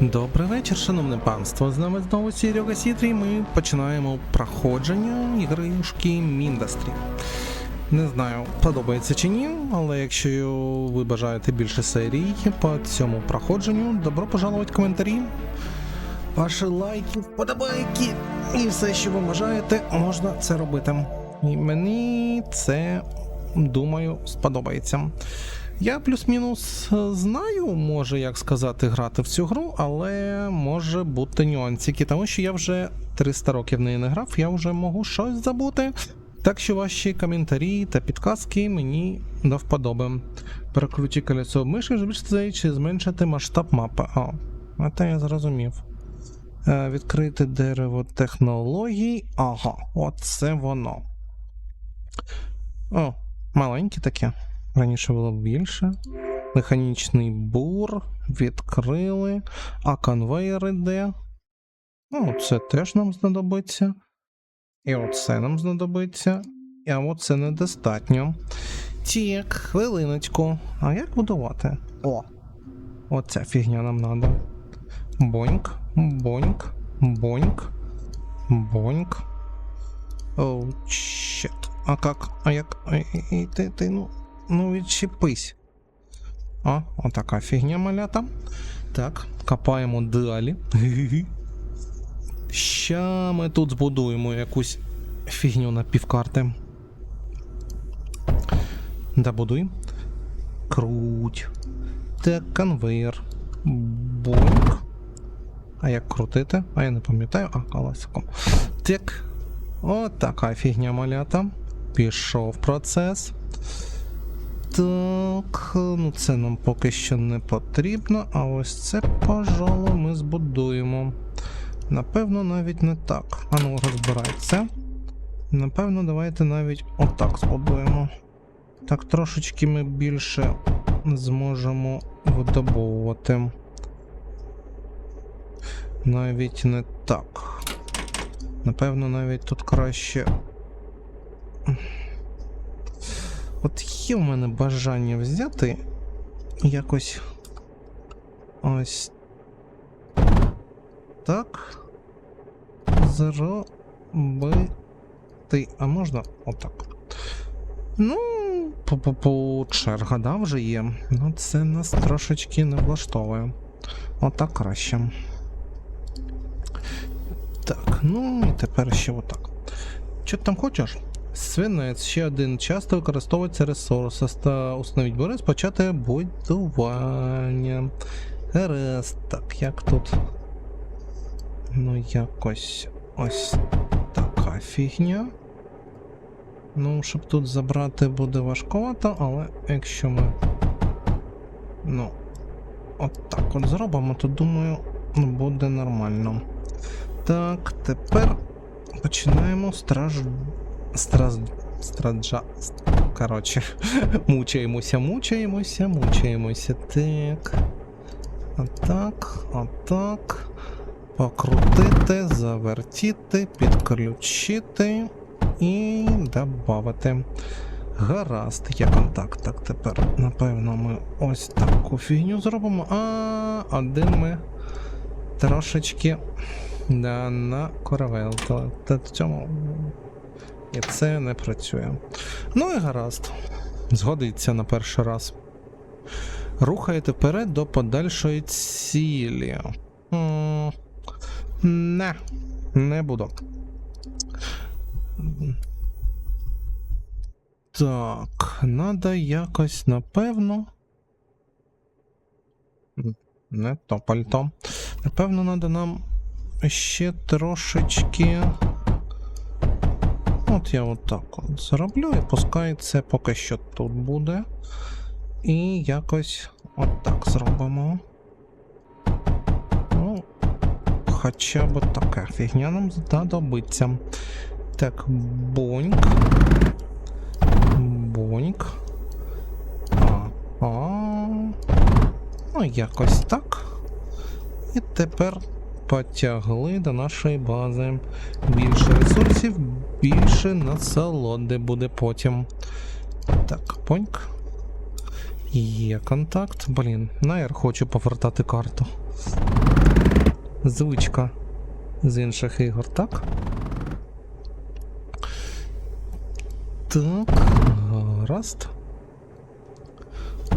Добрий вечір, шановне панство. З нами знову Серега Сітрі. Ми починаємо проходження ігрушки Міндастрі. Не знаю, подобається чи ні, але якщо ви бажаєте більше серій по цьому проходженню, добро пожаловать в коментарі. Ваші лайки, вподобайки і все, що ви бажаєте, можна це робити. І мені це, думаю, сподобається. Я плюс-мінус е, знаю, може, як сказати, грати в цю гру, але може бути нюансики, тому що я вже 300 років в неї не грав, я вже можу щось забути. Так що ваші коментарі та підказки мені до вподоби. Перекруті колесо мишки, збільшити чи зменшити масштаб мапи. О, а те я зрозумів. Е, Відкрити дерево технологій. Ага, оце воно. О, маленьке таке. Раніше було більше. Механічний бур. Відкрили. А конвейер іде. Ну, це теж нам знадобиться. І оце нам знадобиться. А оце недостатньо. Тік, хвилиночку. А як будувати? О! Оця фігня нам надо. Боньк, боньк, боньк, боньк. Оу, щет. А как? А як? А, і- і ти, ти, ну, ну відчепись. О, отака фігня малята. Так, копаємо далі. Ща ми тут збудуємо якусь фігню на півкарти. Добудуємо. Круть. Так, конвейер. Боньк. А як крутити? А я не пам'ятаю, а колесиком. Так. От така фігня малята. Пішов процес. Так, ну це нам поки що не потрібно, а ось це, пожалуй, ми збудуємо. Напевно, навіть не так. А ну, розбирай це. Напевно, давайте навіть отак збудуємо. Так, трошечки ми більше зможемо видобовувати. Навіть не так. Напевно, навіть тут краще. От є в мене бажання взяти якось ось так зробити. А можна отак. Ну, по-по-по черга, да, вже є. Ну, це нас трошечки не влаштовує. Отак краще. Так, ну і тепер ще отак. Що ти там хочеш? Свинець, ще один часто використовується ресурс. Оста- Установіть борис, почати будування. Гаразд, так, як тут? Ну, якось ось така фігня. Ну, щоб тут забрати буде важкувато, але якщо ми. Ну, от так от зробимо, то думаю, буде нормально. Так, тепер починаємо страж. Страз. Страджа. Коротше, мучаємося, мучаємося, мучаємося. Так. Отак, отак. Покрутити, завертіти, підключити і додати. Гаразд, є контакт. Так, тепер, напевно, ми ось таку фігню зробимо. А один ми трошечки да, на корабель. Та, та в цьому. І це не працює. Ну і гаразд. Згодиться на перший раз. Рухаєте вперед до подальшої цілі. Не, не буду. Так, надо якось, напевно. Не то пальто. Напевно, надо нам ще трошечки. От я отак от зроблю і пускай це поки що тут буде. І якось отак зробимо. Ну, хоча б таке фігня нам знадобиться. Так, боньк. Боньк. А, а. Ну, якось так. І тепер потягли до нашої бази. Більше ресурсів, більше насолоди буде потім. Так, поньк. Є контакт. Блін, наєр хочу повертати карту. Звичка з інших ігор, так? Так, гаразд.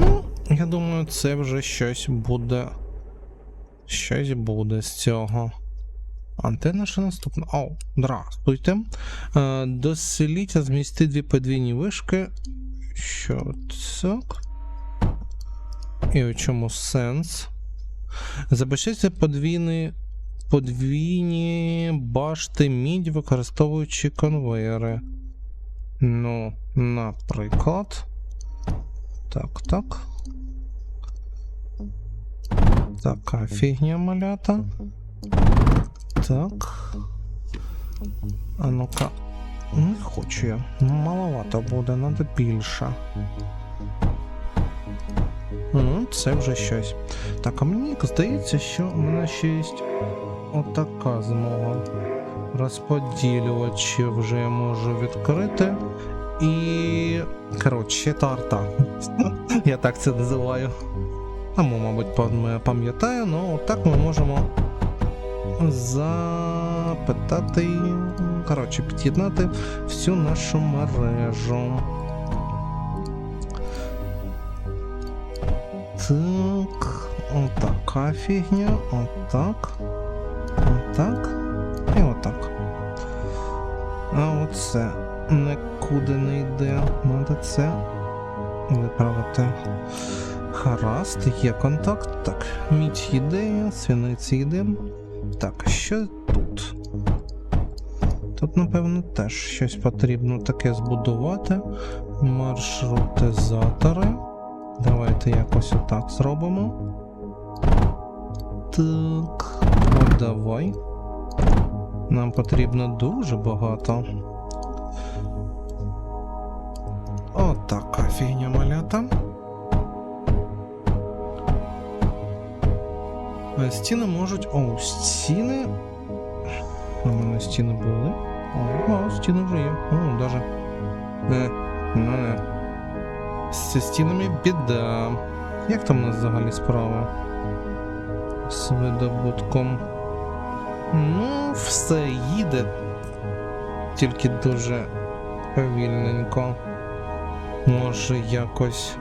Ну, я думаю, це вже щось буде. Щось буде з цього. Антенна ще наступна. О, здравствуйте. Е, Доселіться змісти дві подвійні вишки. Що так? І у чому сенс? Забезпечте подвійні, подвійні башти мідь, використовуючи конвейери. Ну, наприклад. Так, так. Така фігня малята. Так. А ну-ка. Не хочу я. Маловато буде, треба більше. Ну, це вже щось. Так, а мені здається, що в мене ще є отака змога. Розподілювачі вже я можу відкрити. І. Коротше, це арта. Я так це називаю. Тому, мабуть, пам'ятаю, ну отак ми можемо запитати. Коротше, під'єднати всю нашу мережу. Так, отака фігня, отак, отак і отак. А оце нікуди не йде. Надо це виправити. Гаразд, є контакт. Так, мідь йде, свіниць йде. Так, що тут? Тут, напевно, теж щось потрібно таке збудувати. Маршрутизатори. Давайте якось отак зробимо. Так, от давай. Нам потрібно дуже багато. Отака фігня малята. Стіни можуть. О, стіни. У мене стіни були. О, стіни вже є. О, даже. Е, ну. Зі стінами біда. Як там у нас взагалі справа? З видобутком. Ну, все їде. Тільки дуже повільненько. Може якось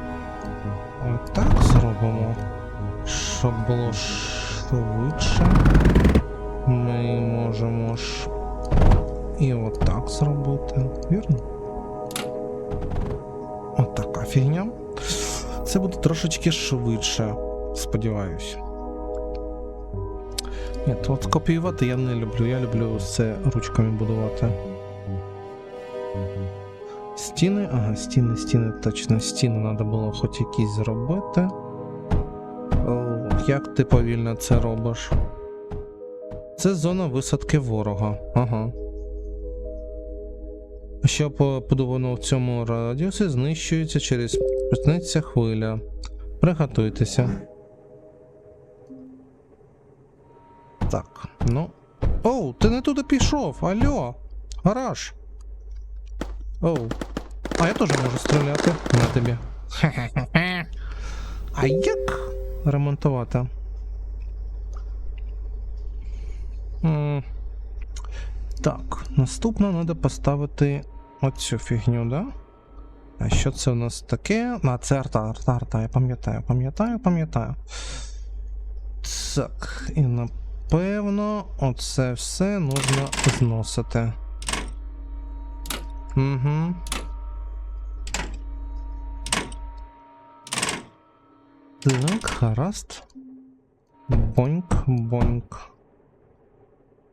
отак зробимо, щоб було швидше. Ми можемо ж і отак зробити, вірно? Отака фігня. Це буде трошечки швидше, сподіваюсь. Ні, то от копіювати я не люблю. Я люблю все ручками будувати. Стіни, ага, стіни, стіни, точно, стіни треба було хоч якісь зробити. Як ти повільно це робиш? Це зона висадки ворога. Ага. Що побудовано в цьому радіусі, знищується через почнеться хвиля. Приготуйтеся. Так, ну. Оу, ти не туди пішов! Алло! Гараж! Оу. А я теж можу стріляти на тобі. А як ремонтувати? Так, наступно треба поставити оцю фігню, да? А що це у нас таке? А, це арта, арта, арта, я пам'ятаю, пам'ятаю, пам'ятаю. Так, і напевно, оце все нужно зносити. Угу. Так, гаразд. Боньк, боньк.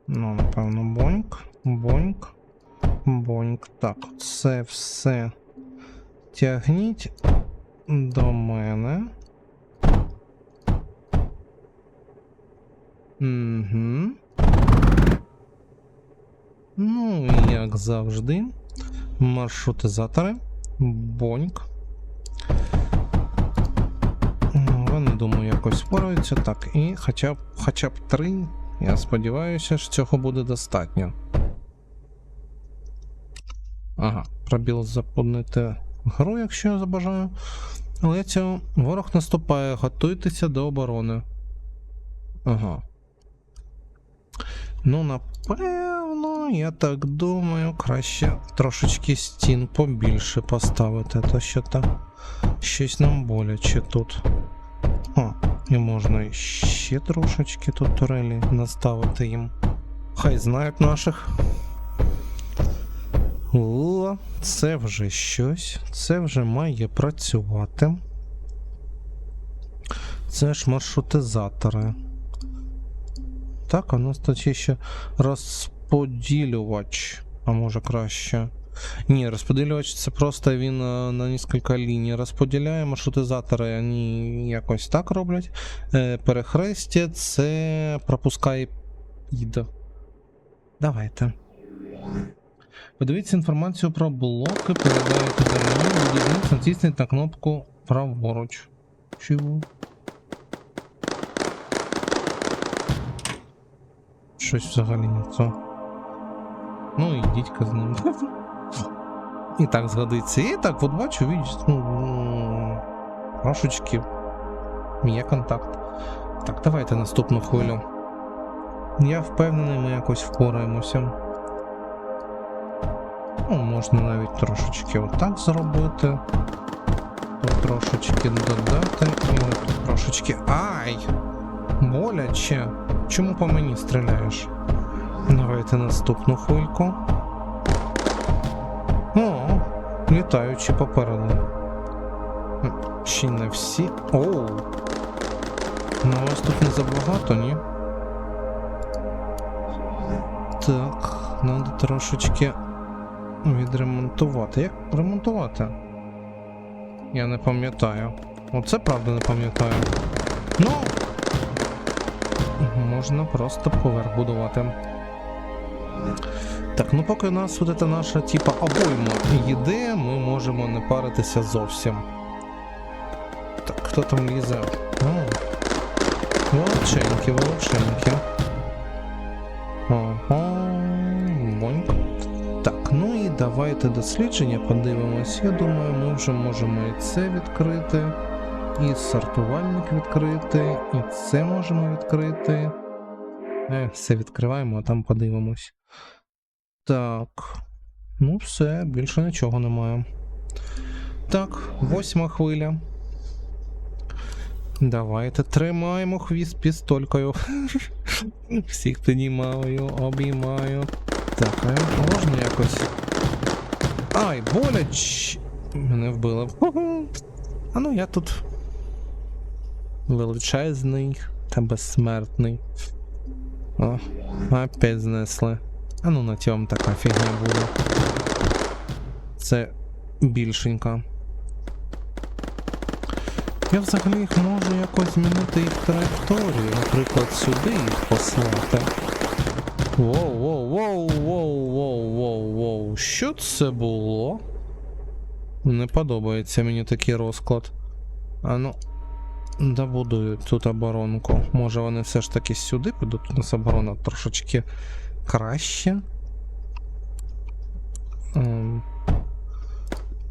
Ну, напевно, боньк, боньк, боньк. Так, це все тягніть до мене. Угу. Ну, як завжди. Маршрутизатори. Боньк. Якось впораються. Так, і хоча б хоча б три. Я сподіваюся, що цього буде достатньо. Ага, пробіл заповнити гру, якщо я забажаю. Лецю, ворог наступає, готуйтеся до оборони. Ага. Ну, напевно, я так думаю, краще трошечки стін побільше поставити, то що так щось нам боляче тут. І можна ще трошечки тут турелі наставити їм. Хай знають наших. О, це вже щось. Це вже має працювати. Це ж маршрутизатори. Так, у нас тут ще розподілювач. А може краще. Ні, розподілювач це просто він е, на кілька ліній розподіляє. Маршрутизатори вони якось так роблять. Е, Перехрестя це пропускає під. Давайте. Подивіться інформацію про блоки, до меню, будівництво, натисніть на кнопку праворуч. Чого? Щось взагалі не це. Ну, ідіть-ка з ним. І так згодиться. І так, от бачу, ну, трошечки є контакт. Так, давайте наступну хвилю. Я впевнений, ми якось впораємося. Ну, можна навіть трошечки отак зробити. Тут трошечки додати і тут трошечки. Ай! Боляче. Чому по мені стріляєш? Давайте наступну хвильку. Літаючи попереду. Ще не всі. Оу. Ну, вас тут не забагато, ні? Так, треба трошечки відремонтувати. Як ремонтувати? Я не пам'ятаю. Оце правда не пам'ятаю. Ну. Можна просто поверх будувати. Так, ну поки у нас вот эта наша типа обойма їде, ми можемо не паритися зовсім. Так, хто там лізе? Волоченьки, волоченьки. Ага. Так, ну і давайте дослідження подивимось. Я думаю, ми вже можемо і це відкрити, і сортувальник відкрити, і це можемо відкрити. Е, все відкриваємо, а там подивимось. Так. Ну, все, більше нічого немає. Так, восьма хвиля. Давайте тримаємо хвіст пістолькою. Всіх піднімаю, обіймаю. Так, а можна якось. Ай, боляч! Мене вбило. А ну я тут величезний та безсмертний. О, опять знесли. А ну на цьому така фігня буде. Це більшенька. Я взагалі їх можу якось змінити їх траєкторію, наприклад, сюди їх послати. Воу, воу, воу, воу, воу, воу, воу. Що це було? Не подобається мені такий розклад. А ну. Добудую тут оборонку. Може вони все ж таки сюди підуть, у нас оборона трошечки краще. Ем,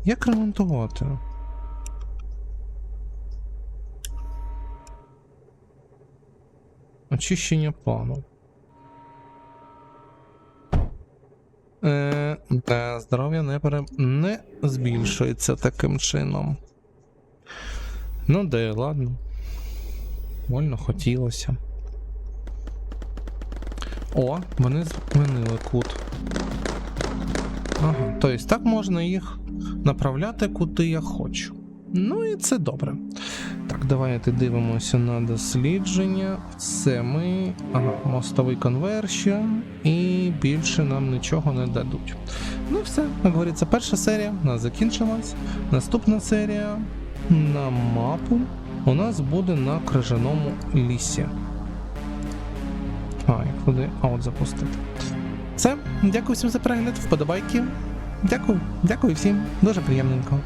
Як ремонтувати? Очищення плану. Е, да, здоров'я не, пере... не збільшується таким чином. Ну де, ладно. Вольно хотілося. О, вони змінили кут. Ага, тобто так можна їх направляти куди я хочу. Ну і це добре. Так, давайте дивимося на дослідження. Це ми. Ага, мостовий конвершн, і більше нам нічого не дадуть. Ну і все, як говориться, перша серія у нас закінчилась. Наступна серія на мапу у нас буде на крижаному лісі. А, як туди аут запустити. Все, дякую всім за перегляд, вподобайки. Дякую, дякую всім, дуже приємненько.